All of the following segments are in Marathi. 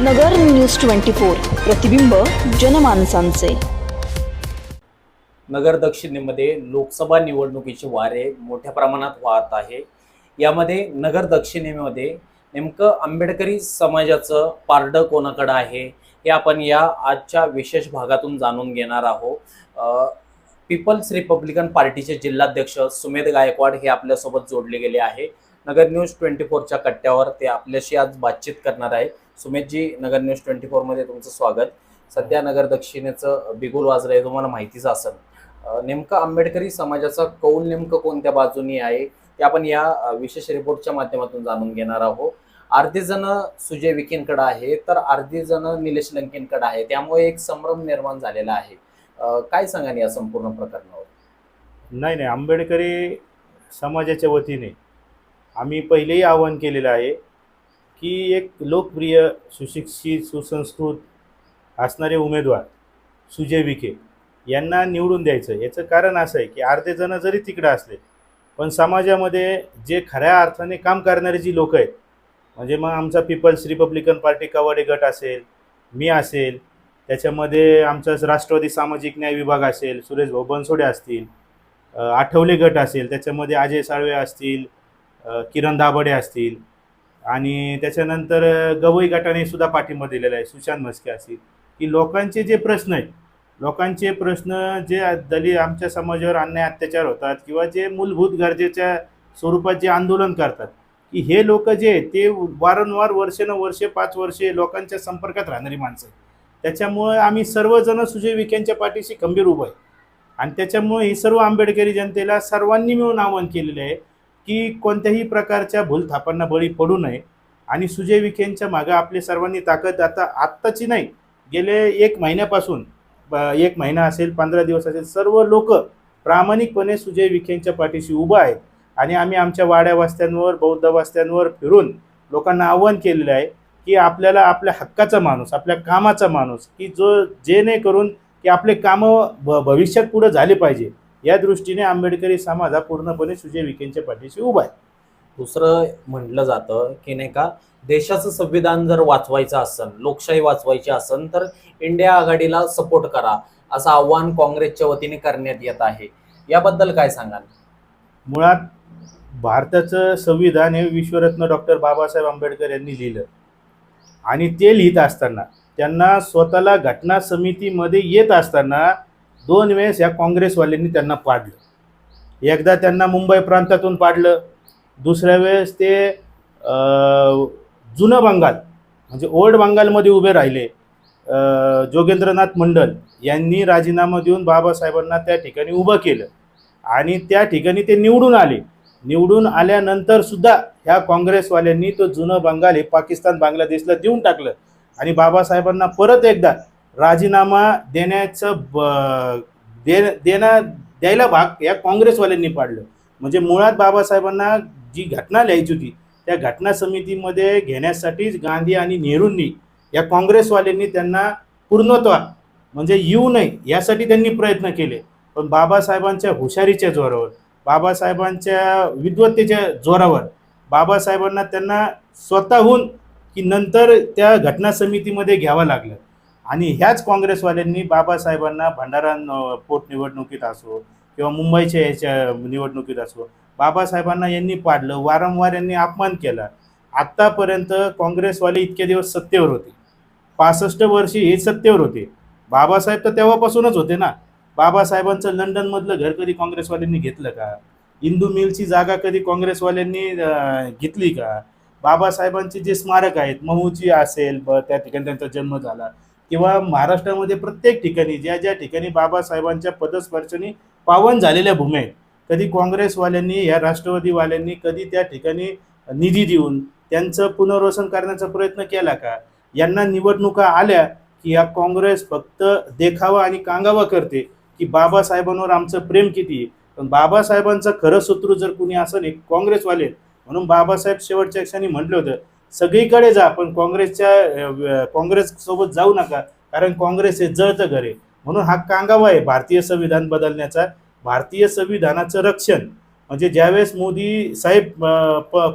नगर न्यूज ट्वेंटी फोर प्रतिबिंब जनमानसांचे. नगर दक्षिणेमध्ये लोकसभा निवडणुकीचे वारे मोठ्या प्रमाणात वाहत आहे. यामध्ये नगर दक्षिणेमध्ये नेमकं आंबेडकरी समाजाचं पारडं कोणाकडं आहे हे आपण या आजच्या विशेष भागातून जाणून घेणार आहोत. पीपल्स रिपब्लिकन पार्टीचे जिल्हाध्यक्ष सुमेध गायकवाड हे आपल्यासोबत जोडले गेले आहे. नगर न्यूज ट्वेंटी फोरच्या कट्ट्यावर ते आपल्याशी आज बातचीत करणार आहे सुमेधजी नगर न्यूज ट्वेंटी फोरमध्ये तुमचं स्वागत. सध्या नगर दक्षिणेचं बिगुल वाजलं आहे तुम्हाला माहितीच असेल. नेमकं आंबेडकरी समाजाचा कौल नेमकं कोणत्या बाजूनी आहे ते आपण या विशेष रिपोर्टच्या माध्यमातून जाणून घेणार आहोत. अर्धे जण सुजय विखेंकडे आहे तर अर्धे जण निलेश लंकेंकडे आहे. त्यामुळे एक संभ्रम निर्माण झालेला आहे. काय सांगा या संपूर्ण प्रकरणावर? नाही नाही. आंबेडकरी समाजाच्या वतीने आम्ही पहिलेही आवाहन केलेलं आहे की एक लोकप्रिय सुशिक्षित सुसंस्कृत असणारे उमेदवार सुजय विखे यांना निवडून द्यायचं. याचं कारण असं आहे की अर्धे जण जरी तिकडं असले पण समाजामध्ये जे खऱ्या अर्थाने काम करणारे जी लोक आहेत म्हणजे मग आमचा पीपल्स रिपब्लिकन पार्टी कवाडे गट असेल मी असेल त्याच्यामध्ये आमचा राष्ट्रवादी सामाजिक न्याय विभाग असेल सुरेश भाऊ बनसोडे असतील आठवले गट असेल त्याच्यामध्ये अजय साळवे असतील किरण दाभडे असतील आणि त्याच्यानंतर गवई गटाने सुद्धा पाठिंबा दिलेला आहे सुशांत म्हस्के असतील की लोकांचे जे प्रश्न आहेत लोकांचे प्रश्न जे दलित आमच्या समाजावर अन्याय अत्याचार होतात किंवा जे मूलभूत गरजेच्या स्वरूपात जे आंदोलन करतात की हे लोक जे आहेत ते वारंवार वर्षानुवर्षे पाच वर्षे लोकांच्या संपर्कात राहणारी माणसं आहेत. त्याच्यामुळे आम्ही सर्वजण सुजय विखेंच्या पाठीशी खंबीर उभं आहे. आणि त्याच्यामुळे ही सर्व आंबेडकरी जनतेला सर्वांनी मिळून आवाहन केलेले आहे की कोणत्याही प्रकारच्या भूलथापांना बळी पडू नये. आणि सुजय विखेंच्या मागं आपली सर्वांनी ताकद आता आत्ताची नाही गेले एक महिन्यापासून ब- एक महिना असेल पंधरा दिवस असेल सर्व लोक प्रामाणिकपणे सुजय विखेंच्या पाठीशी उभं आहेत. आणि आम्ही आमच्या वाड्या वस्त्यांवर बौद्ध वस्त्यांवर फिरून लोकांना आव्हान केलेलं आहे की आपल्याला आपल्या हक्काचा माणूस आपल्या कामाचा माणूस की जो जेणेकरून की आपले कामं भ भविष्यात पुढं झाले पाहिजे. या दृष्टीने आंबेडकरी समाज हा पूर्णपणे सुजय विखेंच्या पाठीशी उभा आहे. दुसरं म्हटलं जातं की नाही का देशाचं संविधान जर वाचवायचं असेल लोकशाही वाचवायची असेल तर इंडिया आघाडीला सपोर्ट करा असं आव्हान काँग्रेसच्या वतीने करण्यात येत आहे. याबद्दल काय सांगाल? मुळात भारताचं संविधान हे विश्वरत्न डॉक्टर बाबासाहेब आंबेडकर यांनी लिहिलं. आणि ते लिहित असताना त्यांना स्वतःला घटना समितीमध्ये येत असताना दोन वेळेस या काँग्रेसवाल्यांनी त्यांना पाडलं. एकदा त्यांना मुंबई प्रांतातून पाडलं दुसऱ्या वेळेस ते जुनं बंगाल म्हणजे ओल्ड बंगालमध्ये उभे राहिले जोगेंद्रनाथ मंडल यांनी राजीनामा देऊन बाबासाहेबांना त्या ठिकाणी उभं केलं. आणि त्या ठिकाणी ते निवडून आले. निवडून आल्यानंतर सुद्धा ह्या काँग्रेसवाल्यांनी तो जुनं बंगाल हे पाकिस्तान बांगलादेशला देऊन टाकलं. आणि बाबासाहेबांना परत एकदा राजीनामा देण्याचं ब- दे देणं द्यायला भाग या काँग्रेसवाल्यांनी पाडलं. म्हणजे मुळात बाबासाहेबांना जी घटना लिहायची होती त्या घटना समितीमध्ये घेण्यासाठीच गांधी आणि नेहरूंनी या काँग्रेसवाल्यांनी त्यांना पूर्णत्वा म्हणजे येऊ नये यासाठी त्यांनी प्रयत्न केले. पण बाबासाहेबांच्या हुशारीच्या जोरावर बाबासाहेबांच्या विद्वत्तेच्या जोरावर बाबासाहेबांना त्यांना स्वतःहून की नंतर त्या घटना समितीमध्ये घ्यावं लागलं. आणि ह्याच काँग्रेसवाल्यांनी बाबासाहेबांना भंडारा पोटनिवडणुकीत असो किंवा मुंबईच्या याच्या निवडणुकीत असो बाबासाहेबांना यांनी पाडलं वारंवार यांनी अपमान केला. आत्तापर्यंत काँग्रेसवाले इतके दिवस सत्तेवर होते. पासष्ट वर्षी हे सत्तेवर होते. बाबासाहेब तर तेव्हापासूनच होते ना. बाबासाहेबांचं लंडनमधलं घर कधी काँग्रेसवाल्यांनी घेतलं का? इंदू मिलची जागा कधी काँग्रेसवाल्यांनी घेतली का? बाबासाहेबांचे जे स्मारक आहेत महूची असेल ब त्या ठिकाणी त्यांचा जन्म झाला. किंवा महाराष्ट्रामध्ये प्रत्येक ठिकाणी ज्या ज्या ठिकाणी बाबासाहेबांच्या पदस्पर्शनी पावन झालेल्या भूमी आहेत कधी काँग्रेसवाल्यांनी या राष्ट्रवादीवाल्यांनी कधी त्या ठिकाणी निधी देऊन त्यांचं पुनर्वसन करण्याचा प्रयत्न केला का यांना निवडणुका आल्या की या काँग्रेस फक्त देखावा आणि कांगावा करते की बाबासाहेबांवर आमचं प्रेम किती आहे. पण बाबासाहेबांचं खरं शत्रू जर कुणी असं नाही काँग्रेसवाले म्हणून बाबासाहेब शेवटच्या क्षणी म्हटलं होतं सगळीकडे जा पण काँग्रेसच्या काँग्रेस सोबत जाऊ नका कारण काँग्रेस हे जळतं घर. आहे म्हणून हा कांगावा आहे भारतीय संविधान बदलण्याचा. भारतीय संविधानाचं रक्षण. म्हणजे ज्यावेळेस मोदी साहेब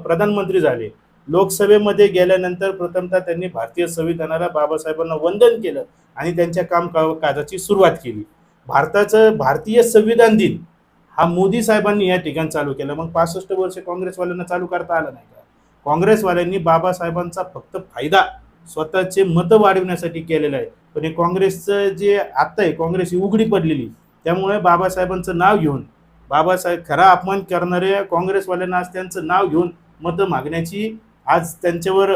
प्रधानमंत्री झाले लोकसभेमध्ये गेल्यानंतर प्रथमतः त्यांनी भारतीय संविधानाला बाबासाहेबांना वंदन केलं आणि त्यांच्या काम काजाची सुरुवात केली. भारताचं भारतीय संविधान दिन हा मोदी साहेबांनी या ठिकाणी चालू केलं. मग पासष्ट वर्ष काँग्रेसवाल्यांना चालू करता आलं नाही का? काँग्रेसवाल्यांनी बाबासाहेबांचा फक्त फायदा स्वतःचे मतं वाढवण्यासाठी केलेलं आहे. पण हे काँग्रेसचं जे आत्ता आहे काँग्रेस ही उघडी पडलेली त्यामुळे बाबासाहेबांचं नाव घेऊन बाबासाहेब खरा अपमान करणाऱ्या काँग्रेसवाल्यांना आज त्यांचं नाव घेऊन मतं मागण्याची आज त्यांच्यावर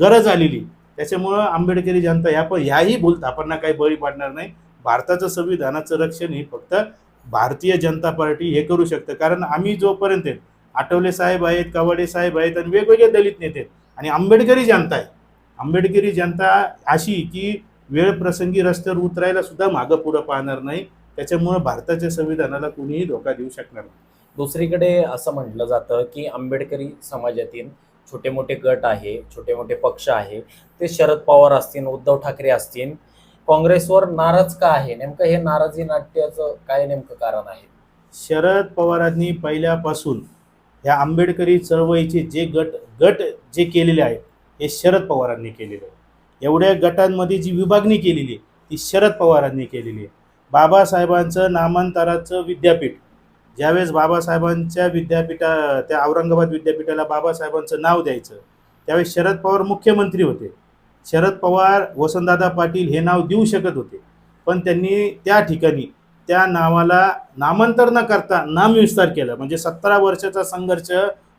गरज आलेली. त्याच्यामुळं आंबेडकरी जनता या पण ह्याही भूलथापांना काही बळी पडणार नाही. भारताचं संविधानाचं रक्षण हे फक्त भारतीय जनता पार्टी हे करू शकतं. कारण आम्ही जोपर्यंत आहे आठवले साहेब आहेत कवाडे साहेब आहेत आणि वेगवेगळे दलित नेते आहेत. आणि आंबेडकरी जनता आहे. आंबेडकरी जनता अशी की वेळ प्रसंगी रस्त्यावर उतरायला सुद्धा मागं पुढं पाहणार नाही. त्याच्यामुळं भारताच्या संविधानाला कुणीही धोका देऊ शकणार नाही. दुसरीकडे असं म्हटलं जातं की आंबेडकरी समाजातील छोटे मोठे गट आहे छोटे मोठे पक्ष आहे ते शरद पवार असतील उद्धव ठाकरे असतील काँग्रेसवर नाराज का आहे? नेमकं हे नाराजी नाट्याचं काय नेमकं कारण आहे? शरद पवारांनी पहिल्यापासून ह्या आंबेडकरी चळवळीचे जे गट गट जे केलेले आहेत हे शरद पवारांनी केलेले आहे एवढ्या गटांमध्ये जी विभागणी केलेली आहे ती शरद पवारांनी केलेली आहे. बाबासाहेबांचं नामांतराचं विद्यापीठ ज्यावेळेस बाबासाहेबांच्या विद्यापीठा त्या औरंगाबाद विद्यापीठाला बाबासाहेबांचं नाव द्यायचं त्यावेळेस शरद पवार मुख्यमंत्री होते. शरद पवार वसंतदादा पाटील हे नाव देऊ शकत होते. पण त्यांनी त्या ठिकाणी त्या नावाला नामांतर न करता नामविस्तार केला. म्हणजे सतरा वर्षाचा संघर्ष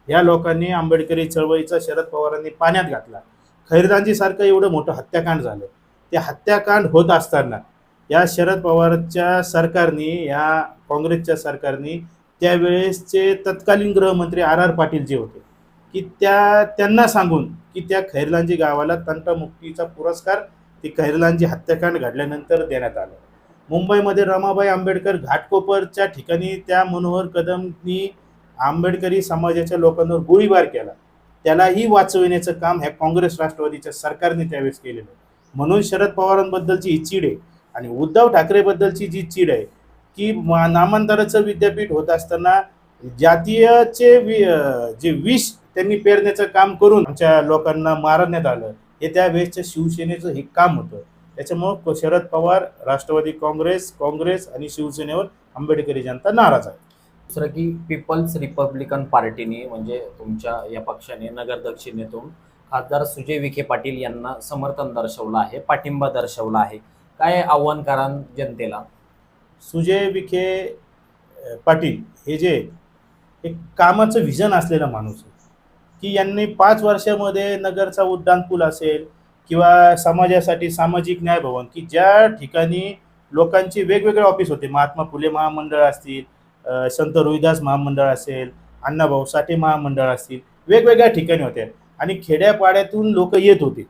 या लोकांनी आंबेडकरी चळवळीचा शरद पवारांनी पाण्यात घातला. खैरदांजीसारखं एवढं मोठं हत्याकांड झालं. ते हत्याकांड होत असताना या शरद पवारच्या सरकारने या काँग्रेसच्या सरकारने त्यावेळेसचे तत्कालीन गृहमंत्री आर आर पाटील जे होते की त्या त्यांना सांगून की त्या खैरलांजी गावाला तंटमुक्तीचा पुरस्कार ते खैरलांजी हत्याकांड घडल्यानंतर देण्यात आलं. मुंबईमध्ये रमाबाई आंबेडकर घाटकोपरच्या ठिकाणी त्या मनोहर कदमनी आंबेडकरी समाजाच्या लोकांवर गोळीबार केला त्यालाही वाचविण्याचं काम ह्या काँग्रेस राष्ट्रवादीच्या सरकारने त्यावेळेस केलेलं आहे. म्हणून शरद पवारांबद्दलची ही चीड आहे आणि उद्धव ठाकरेबद्दलची जी चीड आहे की नामांतराचं विद्यापीठ होत असताना जातीयचे वि जे विष त्यांनी पेरण्याचं काम करून आमच्या लोकांना मारण्यात आलं हे त्यावेळेसच्या शिवसेनेचं हे काम होतं त्याच्यामुळं शरद पवार राष्ट्रवादी काँग्रेस काँग्रेस आणि शिवसेनेवर आंबेडकरी जनता नाराज आहे. दुसरं की पीपल्स रिपब्लिकन पार्टीने म्हणजे तुमच्या या पक्षाने नगर दक्षिणेतून खासदार सुजय विखे पाटील यांना समर्थन दर्शवलं आहे पाठिंबा दर्शवला आहे. काय आव्हान करान जनतेला? सुजय विखे पाटील हे जे एक कामाचं व्हिजन असलेला माणूस आहे की यांनी पाच वर्षामध्ये नगरचा उड्डाण पूल असेल किंवा समाजासाठी सामाजिक न्याय भवन की ज्या ठिकाणी लोकांचे वेगवेगळे ऑफिस होते. महात्मा फुले महामंडळ असतील संत रोहिदास महामंडळ असेल अण्णाभाऊ साठे महामंडळ असतील वेगवेगळ्या ठिकाणी होत्या. आणि खेड्यापाड्यातून लोक येत होते.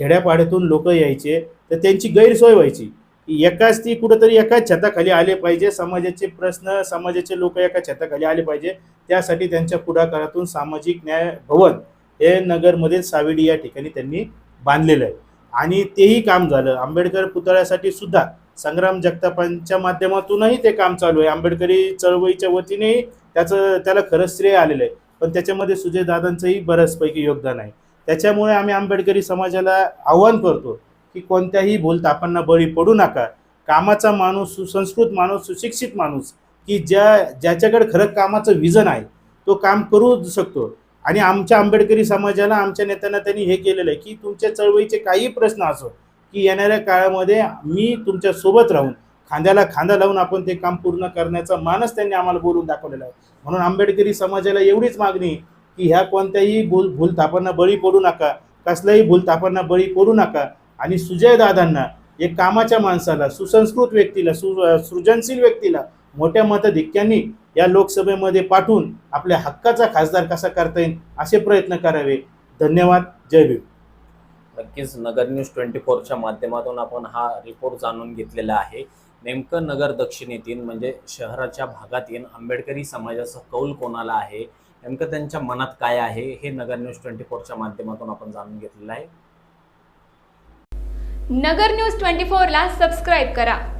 खेड्यापाड्यातून लोक यायचे तर त्यांची गैरसोय व्हायची. एकाच ती कुठंतरी एकाच छताखाली आले पाहिजे समाजाचे प्रश्न समाजाचे लोक एका छताखाली आले पाहिजे त्यासाठी त्यांच्या पुढाकारातून सामाजिक न्याय भवन हे नगरमधील सावेडी या ठिकाणी त्यांनी बांधलेलं आहे. आणि तेही काम झालं. आंबेडकर पुतळ्यासाठी सुद्धा संग्राम जगतापांच्या माध्यमातूनही ते काम चालू आहे. आंबेडकरी चळवळीच्या वतीनेही त्याचं त्याला खरंच श्रेय आलेलं आहे. पण त्याच्यामध्ये सुजय दादांचंही बऱ्याचपैकी योगदान आहे. त्याच्यामुळे आम्ही आंबेडकरी समाजाला आव्हान करतो की कोणत्याही भूलतापांना बळी पडू नका. कामाचा माणूस सुसंस्कृत माणूस सुशिक्षित माणूस की ज्या ज्याच्याकडे खरं कामाचं विजन आहे तो काम करू शकतो. आणि आमच्या आंबेडकरी समाजाला आमच्या नेत्यांना त्यांनी हे केलेलं आहे की तुमच्या चळवळीचे काही प्रश्न असो की येणाऱ्या काळामध्ये मी तुमच्यासोबत राहून खांद्याला खांदा लावून आपण ते काम पूर्ण करण्याचा मानस त्यांनी आम्हाला बोलून दाखवलेला आहे. म्हणून आंबेडकरी समाजाला एवढीच मागणी की ह्या कोणत्याही भूल भूलथापांना बळी पडू नका कसल्याही भूलथापांना बळी पडू नका. आणि सुजय दादांना एक कामाच्या माणसाला सुसंस्कृत व्यक्तीला सु सृजनशील व्यक्तीला मोठ्या मताधिक्यांनी या लोकसभेमध्ये पाठवून आपल्या हक्काचा खासदार कसा करता येईल असे प्रयत्न करावे. धन्यवाद. जय भीम. नक्कीच नगर न्यूज ट्वेंटी फोरच्या माध्यमातून आपण हा रिपोर्ट जाणून घेतलेला आहे. नेमकं नगर दक्षिणेतील म्हणजे शहराच्या भागातील आंबेडकरी समाजाचा कौल कोणाला आहे? नेमकं त्यांच्या मनात काय आहे? हे नगर न्यूज ट्वेंटी फोरच्या माध्यमातून आपण जाणून घेतलेलं आहे. नगर न्यूज ट्वेंटी फोरला सबस्क्राईब करा.